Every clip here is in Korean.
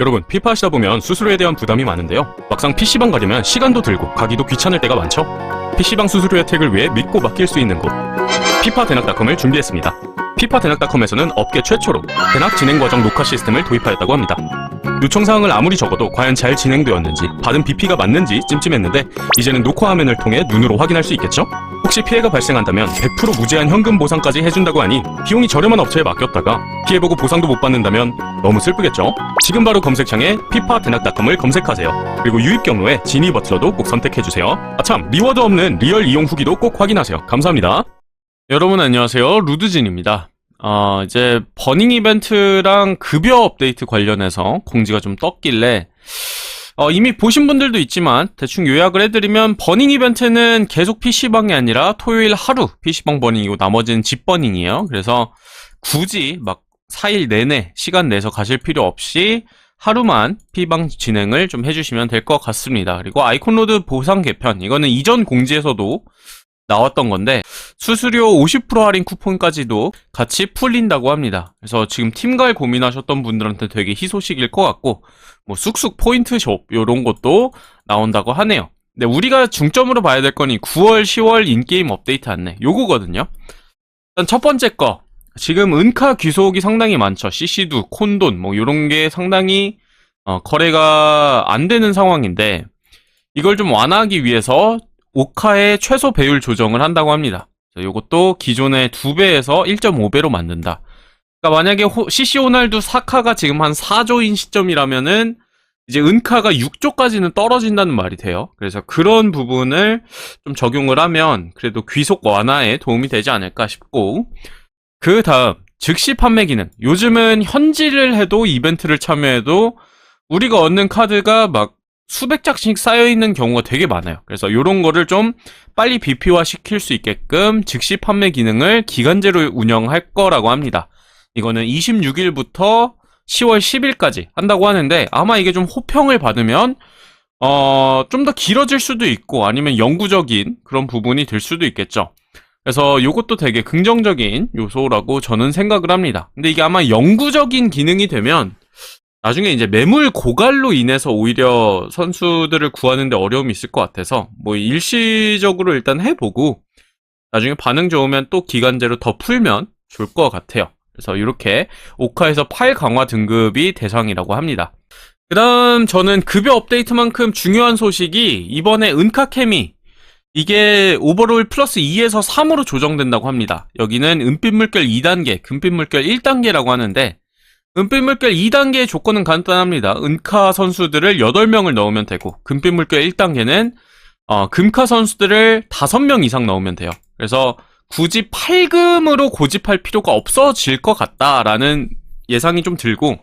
여러분, 피파 하시다 보면 수수료에 대한 부담이 많은데요. 막상 PC방 가려면 시간도 들고 가기도 귀찮을 때가 많죠. PC방 수수료 혜택을 위해 믿고 맡길 수 있는 곳. 피파 대낙닷컴을 준비했습니다. 피파 대낙닷컴에서는 업계 최초로 대낙 진행 과정 녹화 시스템을 도입하였다고 합니다. 요청 사항을 아무리 적어도 과연 잘 진행되었는지, 받은 BP가 맞는지 찜찜했는데, 이제는 녹화 화면을 통해 눈으로 확인할 수 있겠죠? 혹시 피해가 발생한다면 100% 무제한 현금 보상까지 해준다고 하니 비용이 저렴한 업체에 맡겼다가 피해보고 보상도 못 받는다면 너무 슬프겠죠? 지금 바로 검색창에 피파 대낙닷컴을 검색하세요. 그리고 유입 경로에 지니 버틀러도 꼭 선택해주세요. 아참 리워드 없는 리얼 이용 후기도 꼭 확인하세요. 감사합니다. 여러분 안녕하세요. 루드진입니다. 어, 이제 버닝 이벤트랑 급여 업데이트 관련해서 공지가 좀 떴길래 어, 이미 보신 분들도 있지만 대충 요약을 해드리면 버닝 이벤트는 계속 PC방이 아니라 토요일 하루 PC방 버닝이고 나머지는 집 버닝이에요. 그래서 굳이 막 4일 내내 시간 내서 가실 필요 없이 하루만 피방 진행을 좀 해주시면 될 것 같습니다. 그리고 아이콘로드 보상 개편 이거는 이전 공지에서도 나왔던 건데 수수료 50% 할인 쿠폰까지도 같이 풀린다고 합니다. 그래서 지금 팀갈 고민하셨던 분들한테 되게 희소식일 것 같고 뭐 쑥쑥 포인트숍 요런 것도 나온다고 하네요. 근데 우리가 중점으로 봐야 될 거니 9월, 10월 인게임 업데이트 안내 요거거든요. 일단 첫 번째 거 지금 은카 귀속이 상당히 많죠. CC도, 콘돈 뭐 요런 게 상당히 어, 거래가 안 되는 상황인데 이걸 좀 완화하기 위해서 오카의 최소 배율 조정을 한다고 합니다. 이것도 기존의 2배에서 1.5배로 만든다. 그러니까 만약에 호- CC 호날두 사카가 지금 한 4조인 시점이라면은 이제 은카가 6조까지는 떨어진다는 말이 돼요. 그래서 그런 부분을 좀 적용을 하면 그래도 귀속 완화에 도움이 되지 않을까 싶고 그 다음 즉시 판매 기능. 요즘은 현질을 해도 이벤트를 참여해도 우리가 얻는 카드가 막 수백 장씩 쌓여 있는 경우가 되게 많아요. 그래서 이런 거를 좀 빨리 BP화 시킬 수 있게끔 즉시 판매 기능을 기간제로 운영할 거라고 합니다. 이거는 26일부터 10월 10일까지 한다고 하는데 아마 이게 좀 호평을 받으면 어, 좀 더 길어질 수도 있고 아니면 영구적인 그런 부분이 될 수도 있겠죠. 그래서 이것도 되게 긍정적인 요소라고 저는 생각을 합니다. 근데 이게 아마 영구적인 기능이 되면 나중에 이제 매물 고갈로 인해서 오히려 선수들을 구하는데 어려움이 있을 것 같아서 뭐 일시적으로 일단 해보고 나중에 반응 좋으면 또 기간제로 더 풀면 좋을 것 같아요. 그래서 이렇게 오카에서 파일 강화 등급이 대상이라고 합니다. 그 다음 저는 급여 업데이트만큼 중요한 소식이 이번에 은카케미 이게 오버롤 플러스 2에서 3으로 조정된다고 합니다. 여기는 은빛 물결 2단계, 금빛 물결 1단계라고 하는데 은빛 물결 2단계의 조건은 간단합니다. 은카 선수들을 8명을 넣으면 되고 금빛 물결 1단계는 어, 금카 선수들을 5명 이상 넣으면 돼요. 그래서 굳이 8금으로 고집할 필요가 없어질 것 같다라는 예상이 좀 들고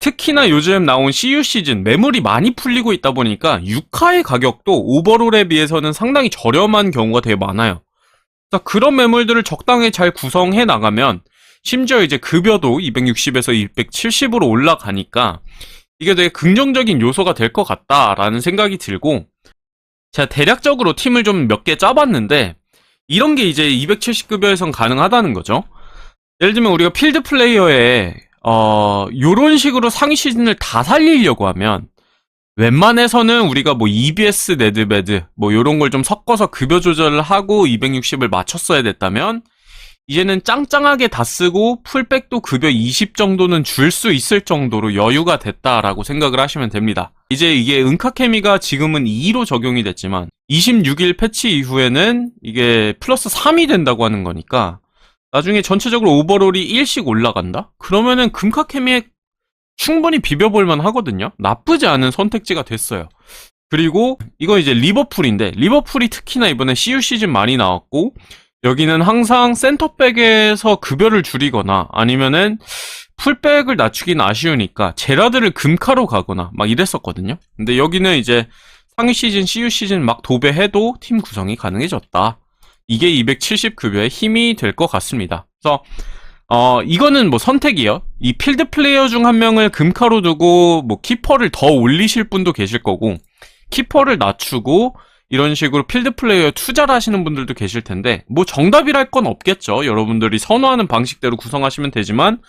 특히나 요즘 나온 CU 시즌 매물이 많이 풀리고 있다 보니까 6화의 가격도 오버롤에 비해서는 상당히 저렴한 경우가 되게 많아요. 그런 매물들을 적당히 잘 구성해 나가면 심지어 이제 급여도 260에서 270으로 올라가니까 이게 되게 긍정적인 요소가 될 것 같다라는 생각이 들고 제가 대략적으로 팀을 좀 몇 개 짜봤는데 이런 게 이제 270급여에선 가능하다는 거죠. 예를 들면 우리가 필드 플레이어에 어 요런 식으로 상위 시즌을 다 살리려고 하면 웬만해서는 우리가 뭐 EBS 네드베드 뭐 요런 걸 좀 섞어서 급여 조절을 하고 260을 맞췄어야 됐다면 이제는 짱짱하게 다 쓰고 풀백도 급여 20 정도는 줄 수 있을 정도로 여유가 됐다라고 생각을 하시면 됩니다. 이제 이게 은카케미가 지금은 2로 적용이 됐지만 26일 패치 이후에는 이게 플러스 3이 된다고 하는 거니까 나중에 전체적으로 오버롤이 1씩 올라간다? 그러면은 금카케미에 충분히 비벼볼만 하거든요. 나쁘지 않은 선택지가 됐어요. 그리고 이거 이제 리버풀인데 리버풀이 특히나 이번에 CU 시즌 많이 나왔고 여기는 항상 센터백에서 급여를 줄이거나 아니면은 풀백을 낮추긴 아쉬우니까 제라드를 금카로 가거나 막 이랬었거든요. 근데 여기는 이제 상위 시즌, CU 시즌 막 도배해도 팀 구성이 가능해졌다. 이게 270 급여의 힘이 될 것 같습니다. 그래서 어 이거는 뭐 선택이요. 이 필드 플레이어 중 한 명을 금카로 두고 뭐 키퍼를 더 올리실 분도 계실 거고 키퍼를 낮추고 이런 식으로 필드 플레이어 투자를 하시는 분들도 계실 텐데 뭐 정답이랄 건 없겠죠. 여러분들이 선호하는 방식대로 구성하시면 되지만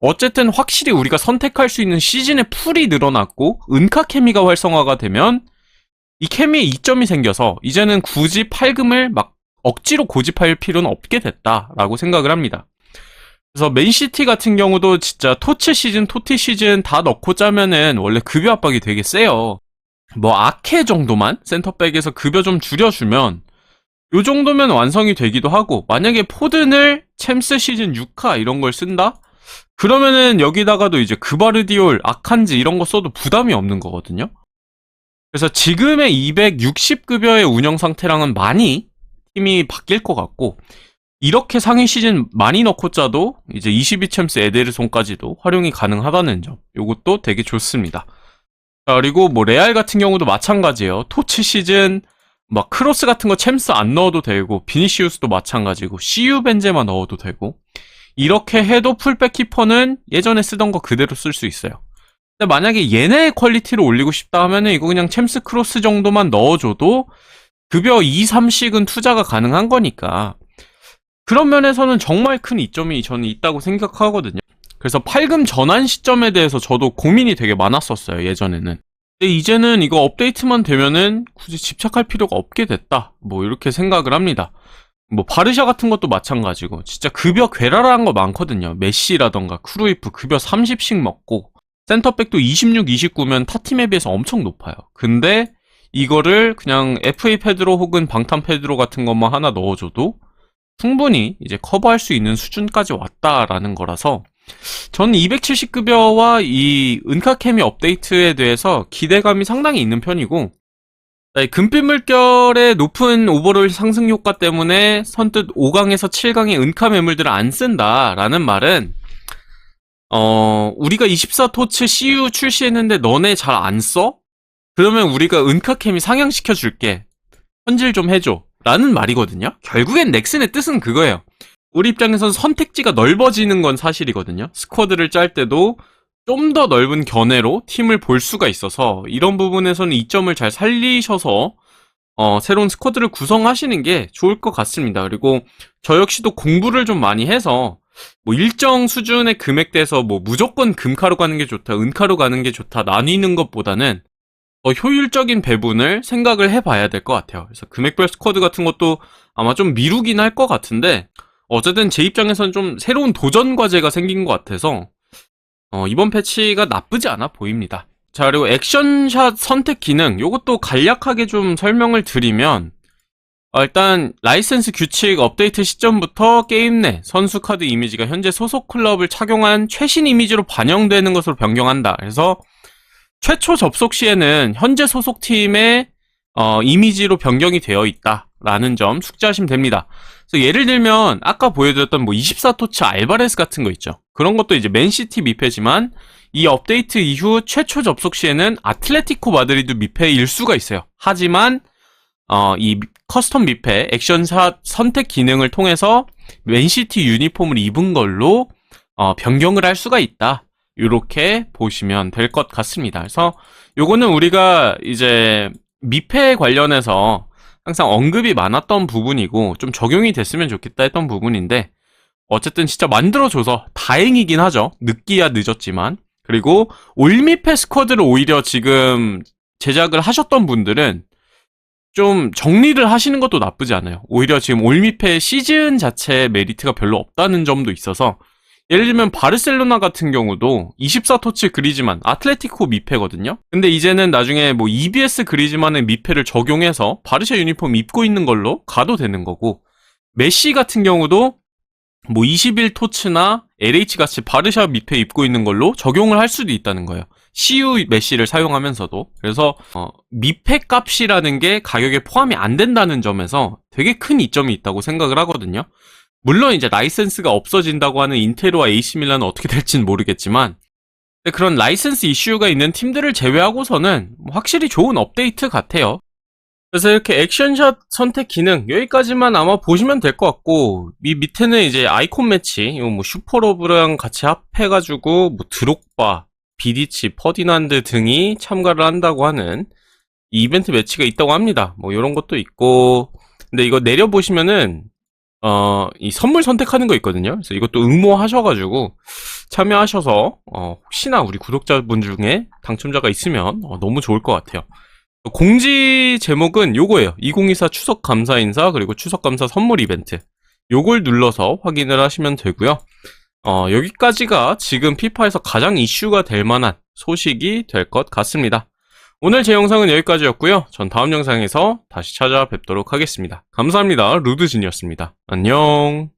어쨌든 확실히 우리가 선택할 수 있는 시즌의 풀이 늘어났고 은카 케미가 활성화가 되면 이 케미에 이점이 생겨서 이제는 굳이 팔금을 막 억지로 고집할 필요는 없게 됐다라고 생각을 합니다. 그래서 맨시티 같은 경우도 진짜 토츠 시즌, 토티 시즌 다 넣고 짜면은 원래 급여 압박이 되게 세요. 뭐 아케 정도만 센터백에서 급여 좀 줄여주면 요 정도면 완성이 되기도 하고 만약에 포든을 챔스 시즌 6화 이런 걸 쓴다? 그러면은 여기다가도 이제 그바르디올, 아칸지 이런 거 써도 부담이 없는 거거든요. 그래서 지금의 260 급여의 운영 상태랑은 많이 팀이 바뀔 것 같고 이렇게 상위 시즌 많이 넣고 짜도 이제 22 챔스 에데르손까지도 활용이 가능하다는 점 요것도 되게 좋습니다. 자, 그리고 뭐 레알 같은 경우도 마찬가지예요. 토치 시즌 막 크로스 같은 거 챔스 안 넣어도 되고 비니시우스도 마찬가지고 CU 벤제마 넣어도 되고 이렇게 해도 풀백 키퍼는 예전에 쓰던 거 그대로 쓸 수 있어요. 근데 만약에 얘네의 퀄리티를 올리고 싶다 하면은 이거 그냥 챔스 크로스 정도만 넣어줘도 급여 2, 3씩은 투자가 가능한 거니까 그런 면에서는 정말 큰 이점이 저는 있다고 생각하거든요. 그래서 팔금 전환 시점에 대해서 저도 고민이 되게 많았었어요, 예전에는. 근데 이제는 이거 업데이트만 되면은 굳이 집착할 필요가 없게 됐다. 뭐 이렇게 생각을 합니다. 뭐 바르샤 같은 것도 마찬가지고 진짜 급여 괴랄한 거 많거든요. 메시라던가 크루이프 급여 30씩 먹고 센터백도 26, 29면 타 팀에 비해서 엄청 높아요. 근데 이거를 그냥 FA 페드로 혹은 방탄 페드로 같은 것만 하나 넣어줘도 충분히 이제 커버할 수 있는 수준까지 왔다라는 거라서 저는 270급여와 이 은카케미 업데이트에 대해서 기대감이 상당히 있는 편이고 네, 금빛 물결의 높은 오버롤 상승 효과 때문에 선뜻 5강에서 7강의 은카 매물들을 안 쓴다라는 말은 어 우리가 24토츠 CU 출시했는데 너네 잘 안 써? 그러면 우리가 은카캠이 상향시켜 줄게. 현질 좀 해줘. 라는 말이거든요. 결국엔 넥슨의 뜻은 그거예요. 우리 입장에선 선택지가 넓어지는 건 사실이거든요. 스쿼드를 짤 때도 좀 더 넓은 견해로 팀을 볼 수가 있어서 이런 부분에서는 이점을 잘 살리셔서 어, 새로운 스쿼드를 구성하시는 게 좋을 것 같습니다. 그리고 저 역시도 공부를 좀 많이 해서 뭐 일정 수준의 금액대에서 뭐 무조건 금카로 가는 게 좋다, 은카로 가는 게 좋다 나뉘는 것보다는 더 효율적인 배분을 생각을 해봐야 될 것 같아요. 그래서 금액별 스쿼드 같은 것도 아마 좀 미루긴 할 것 같은데 어쨌든 제 입장에선 좀 새로운 도전 과제가 생긴 것 같아서 어, 이번 패치가 나쁘지 않아 보입니다. 자 그리고 액션샷 선택 기능 이것도 간략하게 좀 설명을 드리면 어, 일단 라이센스 규칙 업데이트 시점부터 게임 내 선수 카드 이미지가 현재 소속 클럽을 착용한 최신 이미지로 반영되는 것으로 변경한다. 그래서 최초 접속 시에는 현재 소속 팀의 어, 이미지로 변경이 되어 있다 라는 점 숙지하시면 됩니다. 그래서 예를 들면 아까 보여드렸던 뭐 24토치 알바레스 같은 거 있죠. 그런 것도 이제 맨시티 미패지만 이 업데이트 이후 최초 접속 시에는 아틀레티코 마드리드 미패일 수가 있어요. 하지만 어, 이 커스텀 미패 액션샷 선택 기능을 통해서 맨시티 유니폼을 입은 걸로 어, 변경을 할 수가 있다. 이렇게 보시면 될 것 같습니다. 그래서 요거는 우리가 이제 미패 관련해서 항상 언급이 많았던 부분이고 좀 적용이 됐으면 좋겠다 했던 부분인데 어쨌든 진짜 만들어줘서 다행이긴 하죠. 늦기야 늦었지만 그리고 올미패 스쿼드를 오히려 지금 제작을 하셨던 분들은 좀 정리를 하시는 것도 나쁘지 않아요. 오히려 지금 올미패 시즌 자체의 메리트가 별로 없다는 점도 있어서 예를 들면 바르셀로나 같은 경우도 24토치 그리즈만 아틀레티코 미패거든요. 근데 이제는 나중에 뭐 EBS 그리즈만의 미패를 적용해서 바르샤 유니폼 입고 있는 걸로 가도 되는 거고 메시 같은 경우도 뭐 21토츠나 LH 같이 바르샤 미패 입고 있는 걸로 적용을 할 수도 있다는 거예요. CU 메시를 사용하면서도 그래서 어, 미패 값이라는 게 가격에 포함이 안 된다는 점에서 되게 큰 이점이 있다고 생각을 하거든요. 물론 이제 라이센스가 없어진다고 하는 인테르와 AC 밀란은 어떻게 될지는 모르겠지만 그런 라이센스 이슈가 있는 팀들을 제외하고서는 확실히 좋은 업데이트 같아요. 그래서 이렇게 액션샷 선택 기능 여기까지만 아마 보시면 될 것 같고 이 밑에는 이제 아이콘 매치 뭐 슈퍼로브랑 같이 합해가지고 뭐 드록바, 비디치, 퍼디난드 등이 참가를 한다고 하는 이 이벤트 매치가 있다고 합니다. 뭐 이런 것도 있고 근데 이거 내려 보시면은 어, 이 선물 선택하는 거 있거든요. 그래서 이것도 응모하셔가지고 참여하셔서 어, 혹시나 우리 구독자분 중에 당첨자가 있으면 어, 너무 좋을 것 같아요. 공지 제목은 요거예요. 2024 추석 감사 인사 그리고 추석 감사 선물 이벤트. 요걸 눌러서 확인을 하시면 되고요. 어, 여기까지가 지금 피파에서 가장 이슈가 될 만한 소식이 될 것 같습니다. 오늘 제 영상은 여기까지였고요. 전 다음 영상에서 다시 찾아뵙도록 하겠습니다. 감사합니다. 루드진이었습니다. 안녕.